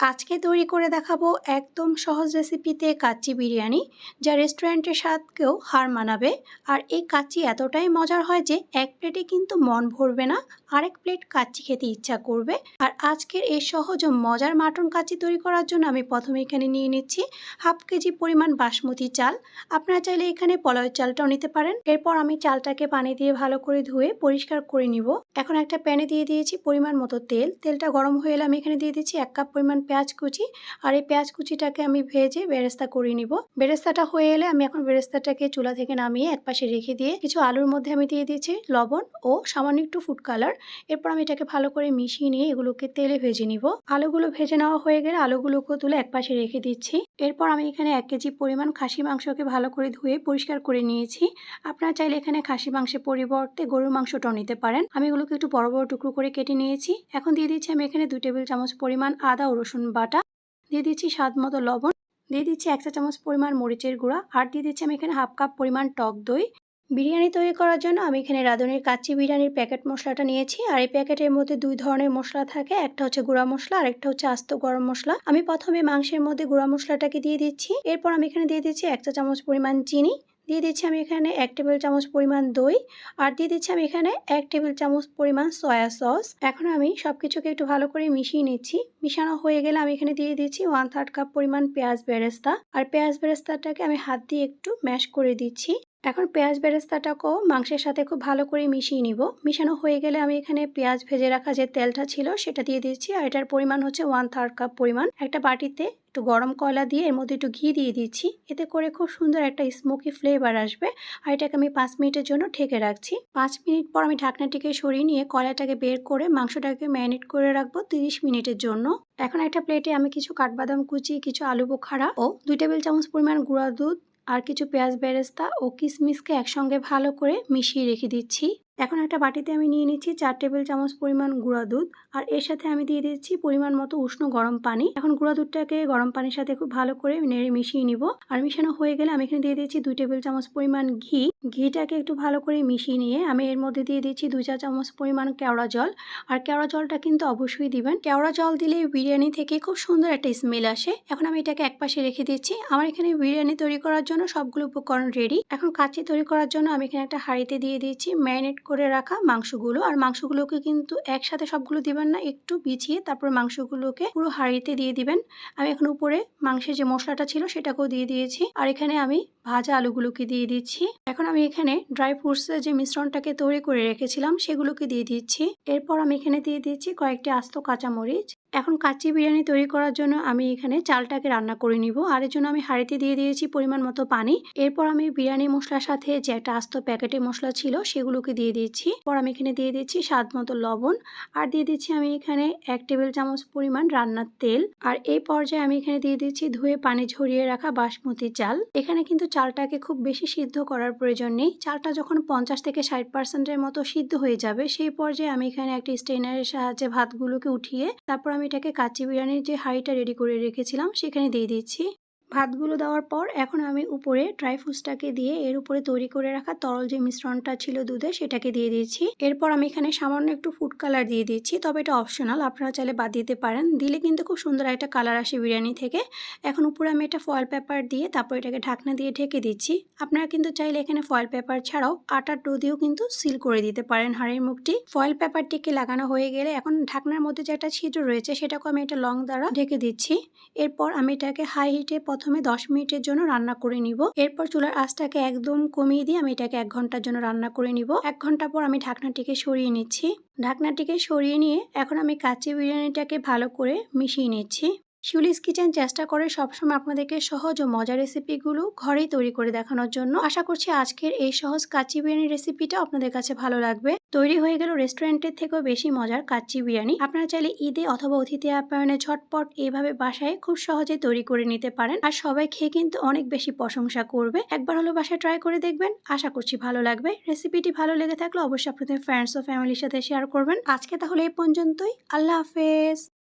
আজকে তৈরি করে দেখাবো একদম সহজ রেসিপিতে কাচ্চি বিরিয়ানি, যা রেস্টুরেন্টের স্বাদকেও হার মানাবে। আর এই কাচ্চি এতটাই মজার হয় যে, এক প্লেটে কিন্তু মন ভরবে না। আরেক প্লেট কাচ্চি খেতে ইচ্ছা করবে। আর আজকের এই সহজ ও মজার মাটন কাচ্চি তৈরি করার জন্য আমি প্রথমে এখানে নিয়ে নিচ্ছি হাফ কেজি পরিমাণ বাসমতি চাল। আপনারা চাইলে এখানে পলয়ের চালটাও নিতে পারেন। এরপর আমি চালটাকে পানি দিয়ে ভালো করে ধুয়ে পরিষ্কার করে নিব। এখন একটা প্যানে দিয়ে দিয়েছি পরিমাণ মতো তেল। তেলটা গরম হয়ে এলে আমি এখানে দিয়ে দিচ্ছি এক কাপ পরিমাণ পেঁয়াজ কুচি। আর এই পেঁয়াজ কুচিটাকে আমি ভেজে বেরেস্তা করে নিব। বেরেস্তাটা হয়ে এলে আমি এখন বেরেস্তাটাকে চুলা থেকে নামিয়ে এক পাশে রেখে দিয়ে কিছু আলুর মধ্যে আমি দিয়ে দিয়েছি লবণ ও সামান্য একটু ফুড কালার এরপর আমি এটাকে ভালো করে মিশিয়ে নিয়ে এগুলোকে তেলে ভেজে নিব। আলুগুলো ভেজে নেওয়া হয়ে গেলে আলুগুলোকে তুলে এক পাশে রেখে দিচ্ছি। এরপর আমি এখানে এক কেজি পরিমাণ খাসি মাংসকে ভালো করে ধুয়ে পরিষ্কার করে নিয়েছি। আপনারা চাইলে এখানে খাসি মাংসের পরিবর্তে গরুর মাংসটাও নিতে পারেন। আমি এগুলোকে একটু বড় বড় টুকরো করে কেটে নিয়েছি। এখন দিয়ে দিচ্ছি আমি এখানে দুই টেবিল চামচ পরিমাণ আদা ও রসুন বাটা। দিয়ে দিচ্ছি স্বাদ মতো লবণ। দিয়ে দিচ্ছি এক চা চামচ পরিমাণ মরিচের গুঁড়া। আর দিয়ে দিচ্ছি আমি এখানে হাফ কাপ পরিমাণ টক দই। বিরিয়ানি তৈরি করার জন্য আমি এখানে রাঁধুনির কাচ্চি বিরিয়ানির প্যাকেট মশলাটা নিয়েছি। আর এই প্যাকেটের মধ্যে দুই ধরনের মশলা থাকে। একটা হচ্ছে গুঁড়া মশলা আর একটা হচ্ছে আস্ত গরম মশলা। আমি প্রথমে মাংসের মধ্যে গুঁড়া মশলাটাকে দিয়ে দিচ্ছি। এরপর আমি এখানে দিয়ে দিচ্ছি এক চা চামচ পরিমাণ চিনি। দিয়ে দিচ্ছি আমি এখানে এক টেবিল চামচ পরিমাণ দই। আর দিয়ে দিচ্ছি আমি এখানে এক টেবিল চামচ পরিমাণ সয়া সস। এখন আমি সব কিছুকে একটু ভালো করে মিশিয়ে নিচ্ছি। মিশানো হয়ে গেলে আমি এখানে দিয়ে দিচ্ছি ওয়ান থার্ড কাপ পরিমাণ পেঁয়াজ বেরেস্তা। আর পেঁয়াজ বেরেস্তাটাকে আমি হাত দিয়ে একটু ম্যাশ করে দিচ্ছি। এখন পেঁয়াজ বেরেস্তাটাকেও মাংসের সাথে খুব ভালো করে মিশিয়ে নিব। মিশানো হয়ে গেলে আমি এখানে পেঁয়াজ ভেজে রাখা যে তেলটা ছিল সেটা দিয়ে দিচ্ছি আর এটার পরিমাণ হচ্ছে ওয়ান থার্ড কাপ পরিমাণ। একটা বাটিতে একটু গরম কয়লা দিয়ে এর মধ্যে একটু ঘি দিয়ে দিচ্ছি। এতে করে খুব সুন্দর একটা স্মোকি ফ্লেভার আসবে আর এটাকে আমি পাঁচ মিনিটের জন্য ঢেকে রাখছি। পাঁচ মিনিট পর আমি ঢাকনাটিকে সরিয়ে নিয়ে কয়লাটাকে বের করে মাংসটাকে ম্যারিনেট করে রাখব তিরিশ মিনিটের জন্য। এখন একটা প্লেটে আমি কিছু কাঠবাদাম কুচি, কিছু আলু বোখারা ও দুই টেবিল চামচ পরিমাণ গুঁড়া দুধ আর কিছু পেঁয়াজ বেরেস্তা ও কিশমিশকে একসঙ্গে ভালো করে মিশিয়ে রেখে দিচ্ছি। এখন একটা বাটিতে আমি নিয়ে নিচ্ছি চার টেবিল চামচ পরিমাণ গুঁড়া দুধ, আর এর সাথে আমি দিয়ে দিচ্ছি পরিমাণ মতো উষ্ণ গরম পানি। এখন গুঁড়া দুধটাকে গরম পানির সাথে খুব ভালো করে নেড়ে মিশিয়ে নিব। আর মিশানো হয়ে গেলে আমি এখানে দিয়ে দিচ্ছি দুই টেবিল চামচ পরিমাণ ঘি। ঘিটাকে একটু ভালো করে মিশিয়ে নিয়ে আমি এর মধ্যে দিয়ে দিচ্ছি দুই চা চামচ পরিমাণ কেওড়া জল। আর কেওড়া জলটা কিন্তু অবশ্যই দিবেন। কেওড়া জল দিলে বিরিয়ানি থেকে খুব সুন্দর একটা স্মেল আসে। এখন আমি এটাকে এক পাশে রেখে দিচ্ছি। আমার এখানে বিরিয়ানি তৈরি করার জন্য সবগুলো উপকরণ রেডি এখন কাচ্চি তৈরি করার জন্য আমি এখানে একটা হাঁড়িতে দিয়ে দিচ্ছি ম্যারিনেট করে রাখা মাংসগুলো। আর মাংসগুলোকে কিন্তু একসাথে সবগুলো দিবেন না, একটু বিছিয়ে তারপর মাংসগুলোকে পুরো হাঁড়িতে দিয়ে দিবেন। আমি এখন উপরে মাংসের যে মশলাটা ছিল সেটাকেও দিয়ে দিয়েছি। আর এখানে আমি ভাজা আলুগুলোকে দিয়ে দিচ্ছি। এখন আমি এখানে ড্রাই ফ্রুটসের যে মিশ্রণটাকে তৈরি করে রেখেছিলাম সেগুলোকে দিয়ে দিচ্ছি। এরপর আমি এখানে দিয়ে দিচ্ছি কয়েকটি আস্ত কাঁচামরিচ। এখন কাচ্চি বিরিয়ানি তৈরি করার জন্য আমি এখানে চালটাকে রান্না করে নিব। আর এর জন্য আমি হাঁড়িতে দিয়ে দিয়েছি পরিমাণ মতো পানি। এরপর আমি বিরিয়ানি মশলার সাথে যে একটা আস্ত প্যাকেটে মশলা ছিল সেগুলোকে দিয়ে দিচ্ছি পর আমি এখানে দিয়ে দিচ্ছি স্বাদ মতো লবণ। আর দিয়ে দিচ্ছি আমি এখানে এক টেবিল চামচ পরিমাণ রান্নার তেল। আর এই পর্যায়ে আমি এখানে দিয়ে দিচ্ছি ধুয়ে পানি ঝরিয়ে রাখা বাসমতি চাল। এখানে কিন্তু চালটাকে খুব বেশি সিদ্ধ করার প্রয়োজন নেই। চালটা যখন পঞ্চাশ থেকে ষাট পার্সেন্টের মতো সিদ্ধ হয়ে যাবে, সেই পর্যায়ে আমি এখানে একটি স্টেনারের সাহায্যে ভাতগুলোকে উঠিয়ে তারপর আমি এটাকে কাচ্চি বিরিয়ানির যে হাঁড়িটা রেডি করে রেখেছিলাম সেখানে দিয়ে দিচ্ছি। ভাতগুলো দেওয়ার পর এখন আমি উপরে ড্রাই ফ্রুটসটাকে দিয়ে এর উপরে তৈরি করে রাখা তরল যে মিশ্রণটা ছিল দুধে সেটাকে দিয়ে দিয়েছি। এরপর আমি এখানে সামান্য একটু ফুড কালার দিয়ে দিচ্ছি তবে এটা অপশনাল আপনারা চাইলে বাদ দিতে পারেন। দিলে কিন্তু খুব সুন্দর একটা কালার আসে বিরিয়ানি থেকে। এখন উপরে আমি এটা ফয়েল পেপার দিয়ে তারপর এটাকে ঢাকনা দিয়ে ঢেকে দিচ্ছি। আপনারা কিন্তু চাইলে এখানে ফয়েল পেপার ছাড়াও আটার ডো দিয়েও কিন্তু সিল করে দিতে পারেন হাড়ের মুখটি। ফয়েল পেপারটিকে লাগানো হয়ে গেলে এখন ঢাকনার মধ্যে যে একটা ছিদ্র রয়েছে সেটাকে আমি এটা লং দ্বারা ঢেকে দিচ্ছি। এরপর আমি এটাকে হাই হিটে প্রথমে দশ মিনিটের জন্য রান্না করে নিব। এরপর চুলার আঁচটাকে একদম কমিয়ে দিয়ে আমি এটাকে এক ঘণ্টার জন্য রান্না করে নিব। এক ঘণ্টা পর আমি ঢাকনাটিকে সরিয়ে নিচ্ছি। ঢাকনাটিকে সরিয়ে নিয়ে এখন আমি কাঁচি বিরিয়ানিটাকে ভালো করে মিশিয়ে নিচ্ছি। শিউলিস কিচেন চেষ্টা করে সবসময় আপনাদেরকে সহজ ও মজার রেসিপিগুলো ঘরেই তৈরি করে দেখানোর জন্য। আশা করছি আজকের এই সহজ কাচ্চি বিরিয়ানি রেসিপিটা আপনাদের কাছে ভালো লাগবে। তৈরি হয়ে গেল রেস্টুরেন্টের থেকেও বেশি মজার কাচ্চি বিরিয়ানি। আপনারা চাইলে ঈদে অথবা অতিথি আপ্যায়নে ঝটপট এইভাবে বাসায় খুব সহজে তৈরি করে নিতে পারেন। আর সবাই খেয়ে কিন্তু অনেক বেশি প্রশংসা করবে। একবার হলো বাসায় ট্রাই করে দেখবেন। আশা করছি ভালো লাগবে। রেসিপিটি ভালো লেগে থাকলে অবশ্যই আপনাদের ফ্রেন্ডস ও ফ্যামিলির সাথে শেয়ার করবেন। আজকে তাহলে এই পর্যন্তই। আল্লাহ হাফেজ।